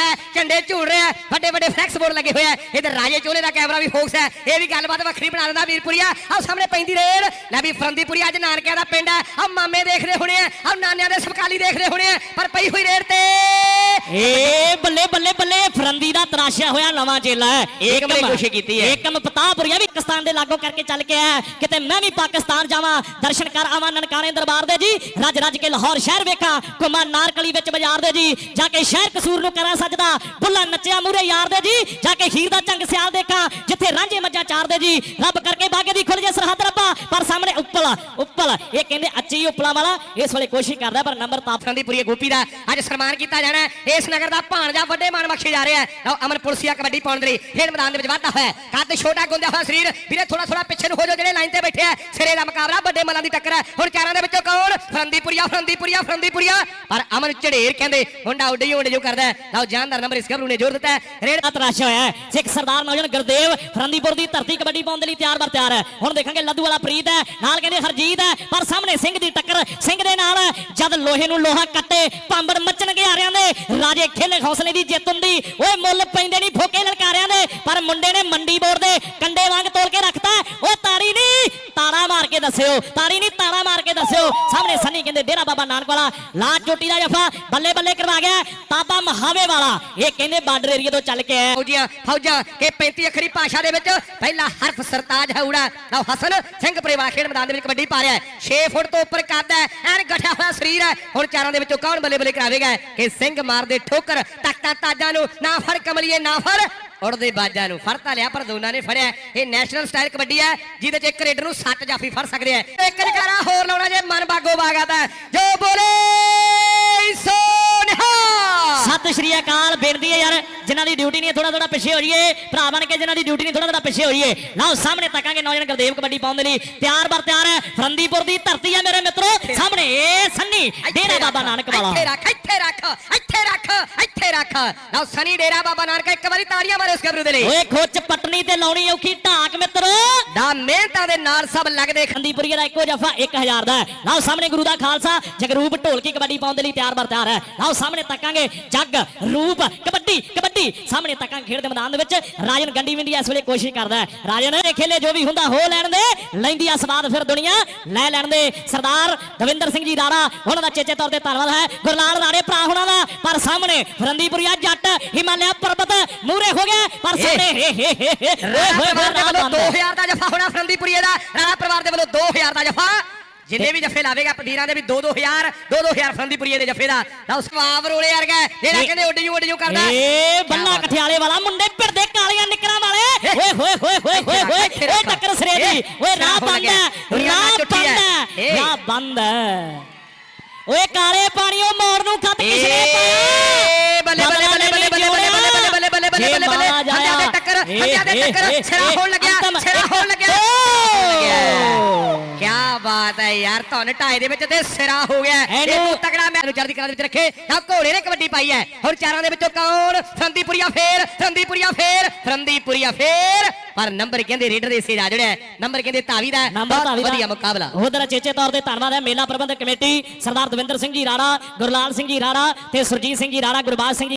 ਹੋਇਆ ਹੈ, ਝੰਡੇ ਝੂੜ ਰਿਹਾ ਆ ਵੱਡੇ ਵੱਡੇ ਫਲੈਕਸ ਬੋਰਡ ਲੱਗੇ ਹੋਏ ਆ ਇਧਰ ਰਾਜੇ ਚੋਲੇ ਦਾ ਕੈਮਰਾ ਵੀ ਫੋਕਸ ਹੈ। ਇਹ ਵੀ ਗੱਲਬਾਤ ਵੱਖਰੀ ਬਣਾ ਦਿੰਦਾ ਵੀਰਪੁਰੀਆ। ਆਹ ਸਾਹਮਣੇ ਪੈਂਦੀ ਰੇਲ। ਲੈ ਵੀ ਫਰੰਦੀਪੁਰੀ ਅੱਜ ਨਾਨਕਿਆਂ ਦਾ ਪਿੰਡ ਹੈ। ਆਹ ਮਾਮੇ ਦੇਖ ਰਹੇ ਹੋਣੇ ਆ ਆਹ ਨਾਨਿਆਂ ਦੇ ਸਬਕਾਲੀ ਦੇਖ ਰਹੇ ਹੋਣੇ ਆ ਪਰ ਪਈ ਹੋਈ ਰੇਲ ਤੇ ਬੱਲੇ ਬੱਲੇ ਫਰੰਦੀ ਦਾ ਤਰਾਸ਼ਿਆ ਹੋਇਆ ਨਵਾਂ ਚੇਲਾ ਹੈ। ਏਕਮ ਨੇ ਕੋਸ਼ਿਸ਼ ਕੀਤੀ ਹੈ। ਏਕਮ ਪਤਾਪੁਰੀਆ ਵੀ ਪਾਕਿਸਤਾਨ ਦੇ ਲਾਗੋ ਕਰਕੇ ਚੱਲ ਕੇ ਆਇਆ। ਕਿਤੇ ਮੈਂ ਵੀ ਪਾਕਿਸਤਾਨ ਜਾਵਾਂ ਦਰਸ਼ਨ ਕਰ ਆਵਾਂ ਨਨਕਾਣੇ ਦਰਬਾਰ ਦੇ ਜੀ। ਰੱਜ ਰੱਜ ਕੇ ਲਾਹੌਰ ਸ਼ਹਿਰ ਵੇਖਾਂ ਘੁੰਮਾਂ ਨਾਰਕਲੀ ਵਿੱਚ ਬਾਜ਼ਾਰ ਦੇ ਜੀ। ਜਾ ਕੇ ਸ਼ਹਿਰ ਕਸੂਰ ਨੂੰ ਕਰਾਂ ਸਜਦਾ ਬੁੱਲਾ ਨੱਚਿਆ ਮੂਰੇ ਯਾਰ ਦੇ ਜੀ। ਜਾ ਕੇ ਹੀਰ ਦਾ ਚੰਗ ਸਿਆਲ ਦੇਖਾਂ ਜਿੱਥੇ ਰਾਂਝੇ ਮੱਝਾਂ ਚਾਰ ਦੇ ਜੀ। ਰੱਬ ਕਰਕੇ ਬਾਗੇ ਦੀ ਖੁੱਲ ਜੇ ਸਰਹੱਦ ਰੱਬਾ ਪਰ ਸਾਹਮਣੇ ਉੱਪਲ ਉੱਪਲ। ਇਹ ਕਹਿੰਦੇ ਅੱਚੀ ਉੱਪਲਾ ਵਾਲਾ, ਇਸ ਵੇਲੇ ਕੋਸ਼ਿਸ਼ ਕਰਦਾ, ਪਰ ਨੰਬਰ ਤਾਪ ਫਰੰਦੀਪੁਰੀ ਗੋਪੀ ਦਾ। ਅੱਜ ਸਨਮਾਨ ਕੀਤਾ ਜਾਣਾ ਇਸ ਨਗਰ ਦਾ ਭਾਣਜਾ ਵੱਡੇ ਮਾਨ ਬਖਸ਼ੇ ਜਾ ਰਿਹਾ ਹੈ। ਅਮਨ ਪੁਲਸੀਆ ਕਬੱਡੀ ਪਾਉਣ ਦੇ ਲਈ। ਖੇਡ ਮੈਦਾਨ ਦੇ ਵਿੱਚ ਵਾਧਾ ਹੋਇਆ ਕੱਦ ਛੋਟਾ ਗੁੰਦਿਆ ਹੋਇਆ ਸਰੀਰ। ਵੀਰੇ ਥੋੜਾ ਥੋੜਾ ਪਿੱਛੇ ਨੂੰ ਹੋ ਜਾਓ, ਜਿਹੜੇ ਲਾਈਨ ਤੇ ਬੈਠੇ ਆ। ਸਿਰੇ ਦਾ ਮੁਕਾਬਲਾ, ਵੱਡੇ ਮੱਲਾਂ ਦੀ ਟੱਕਰ ਹੈ। ਹੁਣ ਚਾਰਾਂ ਦੇ ਵਿੱਚੋਂ ਕੌਣ? ਫਰੰਦੀਪੁਰੀਆ ਫਰੰਦੀਪੁਰੀਆ ਫਰੰਦੀਪੁਰੀਆ। ਪਰ ਅਮਨ ਝੜੇਰ ਕਹਿੰਦੇ ਹੁੰਡਾ ਉੱਡੇ ਉੱਡੇ ਜੋ ਕਰਦਾ ਹੈ। ਲਓ ਜਾਨਦਾਰ ਨੰਬਰ ਇਸ ਗੱਭਰੂ ਨੇ ਜੋਰ ਦਿੱਤਾ ਰੇਡ ਤਰਾਸ਼ਿਆ ਹੋਇਆ ਹੈ। ਸਿੱਖ ਸਰਦਾਰ ਨੌਜਵਾਨ ਗੁਰਦੇਵ ਫਰੰਦੀਪੁਰ ਦੀ ਧਰਤੀ ਕਬੱਡੀ ਪਾਉਣ ਦੇ ਲਈ ਤਿਆਰ ਬਰ ਤਿਆਰ ਹੈ। ਹੁਣ ਦੇਖਾਂਗੇ ਲੱਦੂ ਵਾਲਾ ਪ੍ਰੀਤ ਹੈ। ਨਾਲ ਕਹਿੰਦੇ ਹਰਜੀਤ ਹੈ। ਪਰ ਸਾਹਮਣੇ ਸਿੰਘ ਦੀ ਟੱਕਰ ਸਿੰਘ ਦੇ ਨਾਲ, ਜਦ ਲੋਹੇ ਨੂੰ ਲੋਹਾ ਕੱਟੇ ਪਾਂਬੜ ਮੱਚਣਗੇ ਹਾਰਿਆਂ ਦੇ, ਰਾਜੇ ਖੇਲੇ ਹੌਸਲੇ ਦੀ ਜਿੱਤ ਹੁੰਦੀ। ਓਏ ਮੁੱਲ ਪੈਂਦੇ ਨਹੀਂ ਫੋਕੇ ਲਲਕਾਰਿਆਂ ਦੇ, ਪਰ ਮੁੰਡੇ ਨੇ ਮੰਡੀ ਬੋਰ ਦੇ ਕੰਡੇ ਵਾਂਗ ਤੋਲ ਕੇ ਰੱਖਤਾ। ਉਹ ਤਾੜੀ ਨਹੀਂ ਤਾੜਾ ਮਾਰ ਕੇ ਦੱਸਿਓ, ਤਾੜੀ ਨਹੀਂ ਤਾੜਾ ਮਾਰ ਦੱਸਿਓ, ਸਾਹਮਣੇ ਸੰਨੀ ਕਹਿੰਦੇ, ਡੇਰਾ ਬਾਬਾ ਨਾਨਕ ਵਾਲਾ ਲਾ ਚੋਟੀ ਦਾ ਜਫਾ, ਬੱਲੇ ਬੱਲੇ ਕਰਵਾ ਗਿਆ ਤਾਬਾ ਮਹਾਵੇ ਵਾਲਾ। ਇਹ ਕਹਿੰਦੇ ਬਾਰਡਰ ਏਰੀਆ ਤੋਂ ਚੱਲ ਕੇ ਆਇਆ। ਫੌਜੀਆਂ, ਫੌਜਾਂ ਕਿ 35 ਅੱਖਰੀ ਭਾਸ਼ਾ ਦੇ ਵਿੱਚ ਪਹਿਲਾ ਹਰਫ ਸਰਤਾਜ ਹੈ ਊੜਾ ਲਓ ਹਸਨ ਸਿੰਘ ਪਰਿਵਾਰ ਖੇਡ ਮੈਦਾਨ ਦੇ ਵਿੱਚ ਕਬੱਡੀ ਪਾ ਰਿਹਾ ਹੈ। 6 ਫੁੱਟ ਤੋਂ ਉੱਪਰ ਕੱਦ ਹੈ, ਐਨ ਗਠਿਆ ਹੋਇਆ ਸਰੀਰ ਹੈ। ਹੁਣ ਚਾਰਾਂ ਦੇ ਵਿੱਚੋਂ ਕੌਣ ਬੱਲੇ ਬੱਲੇ ਕਰਾਵੇਗਾ ਕਿ ਸਿੰਘ ਮਾਰਦੇ ਠੋਕਰ, ਤਖਤਾਂ ਤਾਜਾਂ ਨੂੰ ਨਾ ਫੜ, ਕਮਲੀਏ ਨਾ ਫੜ ਉੜਦੇ ਬਾਜਾਂ ਨੂੰ। ਫੜ ਤਾਂ ਲਿਆ ਪਰ ਦੋਨਾਂ ਨੇ ਫੜਿਆ। ਇਹ ਨੈਸ਼ਨਲ ਸਟਾਈਲ ਕਬੱਡੀ ਹੈ ਜਿਹਦੇ 'ਚ ਇੱਕ ਰੇਡਰ ਨੂੰ ਸੱਤ ਜਾਫੀ ਫੜ ਸਕਦੇ ਆ ਇੱਕ ਜਕਾਰਾ ਹੋਰ ਲਾਉਣਾ ਜੇ ਮਨ ਬਾਗੋ ਬਾਗਾਤਾ ਜੋ ਬੋਲੇ ਸੋਨਹਾ ਸਤਿ ਸ਼੍ਰੀ ਅਕਾਲ ਬੇਨਤੀ ਹੈ ਯਾਰ ਜਿਨ੍ਹਾਂ ਦੀ ਡਿਊਟੀ ਨਹੀਂ ਥੋੜਾ ਥੋੜਾ ਪਿੱਛੇ ਹੋ ਜਾਈਏ। ਭਰਾ ਬਣ ਕੇ ਜਿਨ੍ਹਾਂ ਦੀ ਡਿਊਟੀ ਨਹੀਂ ਥੋੜਾ ਥੋੜਾ ਪਿੱਛੇ ਹੋ ਜਾਈਏ। ਲਓ ਸਾਹਮਣੇ ਤੱਕਾਂਗੇ ਨੌਜਵਾਨ ਗੁਰਦੇਵ ਕਬੱਡੀ ਪਾਉਣ ਦੇ ਲਈ। ਤਿਆਰ ਬਰ ਤਿਆਰ ਹੈ ਫਰੰਦੀਪੁਰ ਦੀ ਧਰਤੀ ਹੈ ਮੇਰੇ ਮਿੱਤਰੋ। ਸਾਹਮਣੇ ਸੰਨੀ ਡੇਰਾ ਬਾਬਾ ਨਾਨਕ ਵਾਲਾ। ਇੱਥੇ ਰੱਖ ਇੱਥੇ ਰੱਖ ਰੱਖ ਲਓ ਸਨੀ ਡੇਰਾ ਬਾਬਾ ਨਾਨਕ ਇੱਕ ਵਾਰੀ ਤਾੜੀਆਂ ਮਾਰੋ ਇਸ ਗੱਭਰੂ ਦੇ ਲਈ। ਓਏ ਖੋਚ ਪਟਣੀ ਤੇ ਲਾਉਣੀ ਔਖੀ ਢਾਕ ਮਿੱਤਰੋ। ਦਾ ਮਿਹਨਤਾਂ ਦੇ ਨਾਲ ਸਭ ਲੱਗਦੇ। ਖੰਦੀਪੁਰੀਆ ਦਾ ਇੱਕੋ ਜਫਾ 1000 ਦਾ ਲਓ ਸਾਹਮਣੇ ਗੁਰੂ ਦਾ ਖਾਲਸਾ ਜਗਰੂਪ ਢੋਲਕੀ ਕਬੱਡੀ ਪਾਉਣ ਦੇ ਲਈ ਤਿਆਰ ਬਰ ਤਿਆਰ ਹੈ। ਲਓ ਸਾਹਮਣੇ ਤੱਕਾਂਗੇ ਜੱਗ ਰੂਪ ਕਬੱਡੀ ਕਬੱਡੀ। ਸਾਹਮਣੇ ਤੱਕਾਂਗੇ ਖੇਡ ਦੇ ਮੈਦਾਨ ਦੇ ਵਿੱਚ। ਰਾਜਨ ਗੰਡੀ ਵਿੰਡੀ ਇਸ ਵੇਲੇ ਕੋਸ਼ਿਸ਼ ਕਰਦਾ ਹੈ। ਰਾਜਨ ਇਹ ਖੇਲੇ ਜੋ ਵੀ ਹੁੰਦਾ ਹੋ ਲੈਣ ਦੇ। ਲੈਂਦੀ ਆ ਸਵਾਦ ਫਿਰ ਦੁਨੀਆ ਲੈ ਲੈਣ ਦੇ। ਸਰਦਾਰ ਦਵਿੰਦਰ ਸਿੰਘ ਜੀ ਰਾਣਾ ਉਹਨਾਂ ਦਾ ਚੇਚੇ ਤੌਰ ਤੇ ਧੰਨਵਾਦ ਹੈ। ਗੁਰਲਾਲ ਰਾਣੇ ਭਰਾ ਹੁਣਾਂ ਦਾ ਪਰ ਸਾਹਮਣੇ ਫਰੰਦੀਪੁਰੀਆ ਜੱਟ ਹਿਮਾਲਿਆ ਪਰਬਤ ਮੂਰੇ ਹੋ ਗਿਆ ਪਰ ਸਾਹਮਣੇ ਓਏ ਹੋਏ ਹੋਏ ਰਾਣਾ ਰਾਹ ਦੇ ਵੱਲੋਂ ਬੰਦ। ਹੈ। 2000 ਦਾ ਜਫਾ ਹੋਣਾ ਫਰੰਦੀਪੁਰੀਏ ਦਾ ਰਾਣਾ ਪਰਿਵਾਰ ਦੇ ਵੱਲੋਂ 2000 ਦਾ ਜਫਾ। ਜਿੰਨੇ ਵੀ ਜਫੇ ਲਾਵੇਗਾ ਪਦੀਰਾਂ ਦੇ ਵੀ 2-2000 2-2000 ਫਰੰਦੀਪੁਰੀਏ ਦੇ ਜਫੇ ਦਾ। ਲਓ ਸਵਾਬ ਰੋਲੇ ਵਰਗਾ ਜਿਹੜਾ ਕਹਿੰਦੇ ਉੱਡ ਜੂ ਉੱਡ ਜੂ ਕਰਦਾ। ਏ ਹੈ। ਕਠਿਆਲੇ ਵਾਲਾ ਮੁੰਡੇ ਭਿੜਦੇ ਕਾਲੀਆਂ ਨਿਕਰਾਂ ਵਾਲੇ। ਓਏ ਹੋਏ ਹੋਏ ਹੋਏ ਹੋਏ ਹੋਏ। ਓਏ ਟੱਕਰ ਸਿਰੇ ਦੀ। ਓਏ ਰਾਹ ਬੰਦ ਹੈ। ਰਾਹ ਬੰਦ ਹੈ। ਰਾਹ ਬੰਦ ਹੈ। ਓਏ ਕਾਲੇ ਪਾਣੀਓ ਮੋੜ ਨੂੰ ਖਤ ਕਿਸ ਨੇ ਏ ਬੱਲੇ ਬੱਲੇ ਬੱਲੇ ਬੱਲੇ ਬੱਲੇ ਬੱਲੇ ਬੱਲੇ ਬੱਲੇ ਬੱਲੇ ਬੱਲੇ ਬੱਲੇ ਬੱਲੇ ਹੱਥਾਂ ਦੇ। ਟੱਕਰ ਹੱਥਾਂ ਦੇ ਟੱਕਰ ਏ, ਹੋਣ ਲੱਗਿਆ ਇੱਕ, ਹੋਣ ਲੱਗਿਆ! ਕੀ ਬਾਤ ਹੈ ਯਾਰ ਧੁਨ ਢਾਏ ਦੇ ਵਿੱਚ ਤੇ ਸਿਰਾ ਹੋ ਗਿਆ। ਇਹ ਇਹਨੂੰ- ਤੂੰ ਤਗੜਾ ਮੈਨੂੰ ਚੜ੍ਹਦੀ ਕਲਾ ਦੇ ਵਿੱਚ ਰੱਖੇ। ਤਾਂ ਘੋੜੇ ਨੇ ਕਬੱਡੀ ਪਾਈ ਹੈ। ਹੁਣ ਚਾਰਾਂ ਦੇ ਵਿੱਚੋਂ ਕੌਣ? ਫਰੰਦੀਪੁਰੀਆ ਫੇਰ ਫਰੰਦੀਪੁਰੀਆ ਫੇਰ ਫਰੰਦੀਪੁਰੀਆ ਫੇਰ। ਪਰ ਨੰਬਰ ਕਹਿੰਦੇ ਰੇਡਰ ਦੇ ਸੇ ਜੜਿਆ ਹੈ। ਨੰਬਰ ਕਹਿੰਦੇ ਧਾਵੀ ਦਾ। ਨੰਬਰ ਬਹੁਤ ਧਾਵੀ ਦਾ ਵਧੀਆ ਮੁਕਾਬਲਾ ਉਧਰ ਚੇਚੇ ਤੌਰ ਤੇ ਧੰਨਵਾਦ ਹੈ ਮੇਲਾ ਪ੍ਰਬੰਧਕ ਕਮੇਟੀ ਸਰਦਾਰ ਦਵਿੰਦਰ ਸਿੰਘ ਜੀ ਰਾਣਾ ਗੁਰਲਾਲ ਸਿੰਘ ਜੀ ਰਾਣਾ ਤੇ ਸੁਰਜੀਤ ਸਿੰਘ ਜੀ ਰਾਣਾ ਗੁਰਬਾਜ ਸਿੰਘ